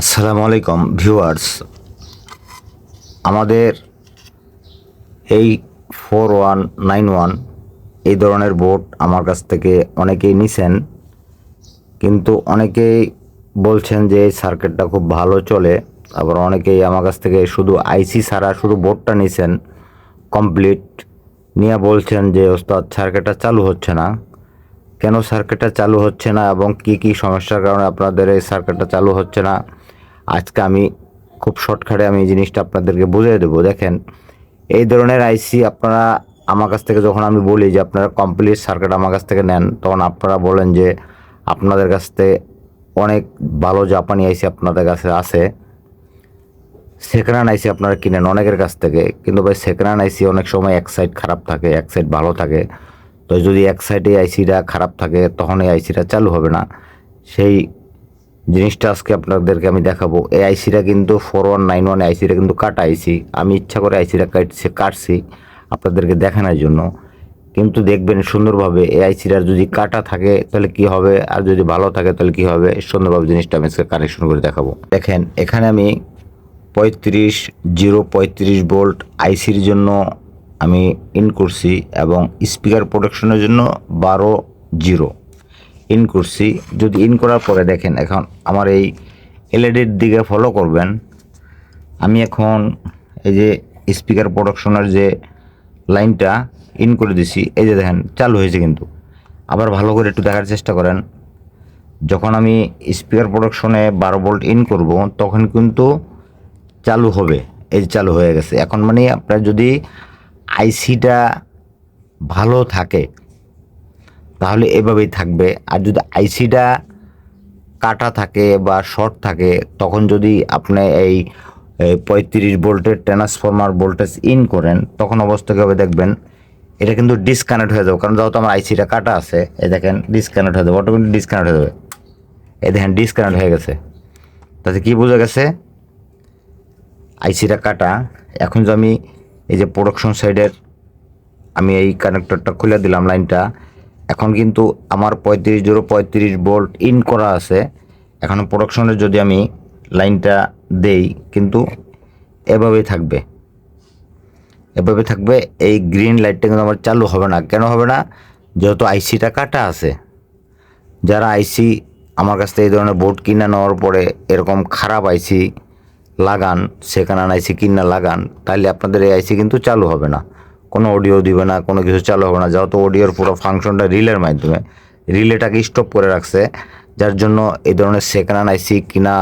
আসসালামু আলাইকুম, ভিউয়ার্স। আমাদের এই ফোর ওয়ান নাইন ওয়ান, এই ধরনের বোট আমার কাছ থেকে অনেকেই নিছেন, কিন্তু অনেকেই বলছেন যে এই সার্কিটটা খুব ভালো চলে, আবার অনেকেই আমার কাছ থেকে শুধু আইসি ছাড়া শুধু বোর্ডটা নিছেন কমপ্লিট নিয়ে বলছেন যে, ওস্তাদ সার্কিটটা চালু হচ্ছে না। কেন সার্কিটটা চালু হচ্ছে না এবং কি কি সমস্যার কারণে আপনাদের এই সার্কিটটা চালু হচ্ছে না? আজকে আমি খুব শর্টকাটে আমি এই জিনিসটা আপনাদেরকে বুঝিয়ে দেবো। দেখেন, এই ধরনের আইসি আপনারা আমার কাছ থেকে যখন আমি বলি যে আপনারা কমপ্লিট সার্কিট আমার কাছ থেকে নেন, তখন আপনারা বলেন যে আপনাদের কাছ থেকে অনেক ভালো জাপানি আইসি আপনাদের কাছে আছে। সেকেন্ড হ্যান্ড আইসি আপনারা কিনেন অনেকের কাছ থেকে। কিন্তু ভাই সেকেন্ড হ্যান্ড আইসি অনেক সময় এক সাইড খারাপ থাকে, এক সাইড ভালো থাকে। তো যদি এক সাইডে আইসিটা খারাপ থাকে, তখন এই আইসিটা চালু হবে না। সেই জিনিসটা আজকে আপনাদেরকে আমি দেখাবো। এই আইসিটা কিন্তু ফোর ওয়ান নাইন ওয়ান আইসিটা কিন্তু কাটা আইসি। আমি ইচ্ছা করে আইসিটা কাটছি কাটছি আপনাদেরকে দেখানোর জন্য। কিন্তু দেখবেন সুন্দরভাবে এই আইসিটার যদি কাটা থাকে, তাহলে কি হবে? আর যদি ভালো থাকে, তাহলে কি হবে? সুন্দরভাবে জিনিসটা আমি আজকে কানেকশন করে দেখাবো। দেখেন, এখানে আমি পঁয়ত্রিশ, জিরো পঁয়ত্রিশ ভোল্ট আইসির জন্য আমি ইন করছি এবং স্পিকার প্রোটেকশনের জন্য বারো জিরো। ইন করছি। যদি ইন করার পরে দেখেন এখন আমার এই এলইডির দিকে ফলো করবেন। আমি এখন এই যে স্পিকার প্রোডাকশনের যে লাইনটা ইন করে দিছি, এই যে দেখেন চালু হয়েছে কিন্তু। আবার ভালো করে একটু দেখার চেষ্টা করেন। যখন আমি স্পিকার প্রোডাকশনে বারো ভোল্ট ইন করব, তখন কিন্তু চালু হবে। এই চালু হয়ে গেছে। এখন মানে আপনার যদি আইসিটা ভালো থাকে তাহলে এভাবেই থাকবে। আর যদি আইসিটা কাটা থাকে বা শর্ট থাকে, তখন যদি আপনি এই পঁয়ত্রিশ ভোল্টের ট্রান্সফরমার ভোল্টেজ ইন করেন, তখন অবস্থা কীভাবে দেখবেন? এটা কিন্তু ডিসকানেক্ট হয়ে যাবে। কারণ যেহেতু আমার আইসিটা কাটা আছে এ দেখেন ডিসকানেক্ট হয়ে যাবে অটোমেটিক ডিসকানেক্ট হয়ে যাবে। এই দেখেন ডিসকানেক্ট হয়ে গেছে। তাতে কি বোঝা গেছে? আইসিটা কাটা। এখন যে আমি এই যে প্রোডাকশন সাইডের আমি এই কানেক্টরটা খুলে দিলাম লাইনটা এখন কিন্তু আমার পঁয়ত্রিশ জিরো পঁয়ত্রিশ ভোল্ট ইন করা আছে। এখন প্রোডাকশনের যদি আমি লাইনটা দেই, কিন্তু এভাবেই থাকবে। এভাবে থাকবে, এই গ্রিন লাইটটা কিন্তু আমার চালু হবে না। কেন হবে না? যেহেতু আইসিটা কাটা আছে। যারা আইসি আমার কাছ থেকে এই ধরনের বোর্ড কিনে নেওয়ার পরে এরকম খারাপ আইসি লাগান, সেখানে আইসি কিনা লাগান তাহলে আপনাদের এই আইসি কিন্তু চালু হবে না। কোনো অডিও দিবে না, কোনো কিছু চালু হবে না। যেহেতু অডিওর পুরো ফাংশনটা রিলের মাধ্যমে রিলেটাকে স্টপ করে রাখছে, যার জন্য এই ধরনের সেকেন্ড হ্যান্ড আইসি কিনা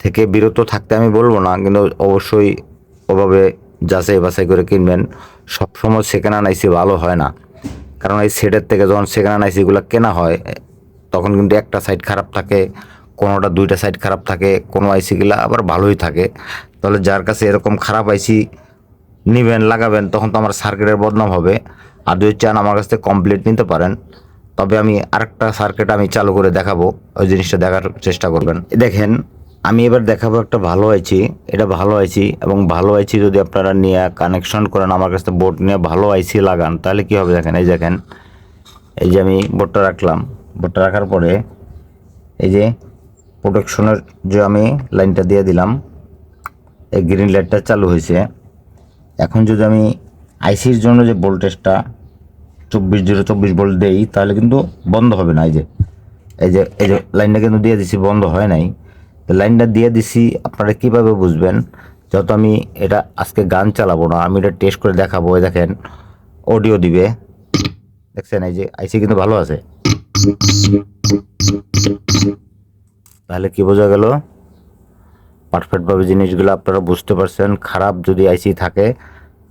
থেকে বিরত থাকতে আমি বলব না, কিন্তু অবশ্যই ওভাবে যাচাই বাছাই করে কিনবেন। সবসময় সেকেন্ড হ্যান্ড আইসি ভালো হয় না। কারণ এই সেটের থেকে যখন সেকেন্ড হ্যান্ড আইসিগুলো কেনা হয়, তখন কিন্তু একটা সাইড খারাপ থাকে, কোনোটা দুইটা সাইড খারাপ থাকে, কোনো আইসিগুলো আবার ভালোই থাকে। তাহলে যার কাছে এরকম খারাপ আইসি নেবেন, লাগাবেন, তখন তো আমার সার্কিটের বদনাম হবে। আর যদি চান আমার কাছ থেকে কমপ্লিট নিতে পারেন, তবে আমি আরেকটা সার্কিট আমি চালু করে দেখাবো। ওই জিনিসটা দেখার চেষ্টা করবেন। দেখেন, আমি এবার দেখাবো একটা ভালো আইছি এটা ভালো আইছি এবং ভালো আইছি যদি আপনারা নিয়ে কানেকশন করেন, আমার কাছে বোর্ড নিয়ে ভালো আইসি লাগান, তাহলে কি হবে দেখেন? এই দেখেন, এই যে আমি বোর্ডটা রাখলাম। বোর্ডটা রাখার পরে এই যে প্রোটেকশনের যে আমি লাইনটা দিয়ে দিলাম, এই গ্রিন লাইটটা চালু হয়েছে। এখন যদি আমি আইসির জন্য যে ভোল্টেজটা চব্বিশ জিরো চব্বিশ ভোল্ট দেই, তাহলে কিন্তু বন্ধ হবে না। এই যে এই যে এই যে লাইনটা কিন্তু দিয়ে দিছি, বন্ধ হয় নাই। তো লাইনটা দিয়ে দিছি, আপনারা কীভাবে বুঝবেন? যত আমি এটা আজকে গান চালাবো না, আমি এটা টেস্ট করে দেখাবো দেখেন অডিও দিবে। দেখছেন, এই যে আইসি কিন্তু ভালো আছে। তাহলে কি বোঝা গেল? পারফেক্টভাবে জিনিসগুলো আপনারা বুঝতে পারছেন। খারাপ যদি আইসি থাকে,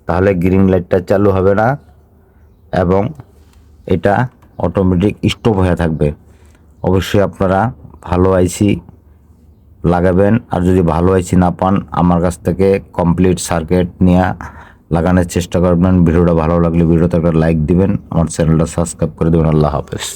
তাহলে গ্রিন লাইটটা চালু হবে না এবং এটা অটোমেটিক স্টপ হয়ে থাকবে। অবশ্যই আপনারা ভালো আইসি লাগাবেন। আর যদি ভালো আইসি না পান, আমার কাছ থেকে কমপ্লিট সার্কিট নিয়ে লাগানোর চেষ্টা করবেন। ভিডিওটা ভালো লাগলে ভিডিওতে একটা লাইক দিবেন। আমার চ্যানেলটা সাবস্ক্রাইব করে দেবেন। আল্লাহ হাফেজ।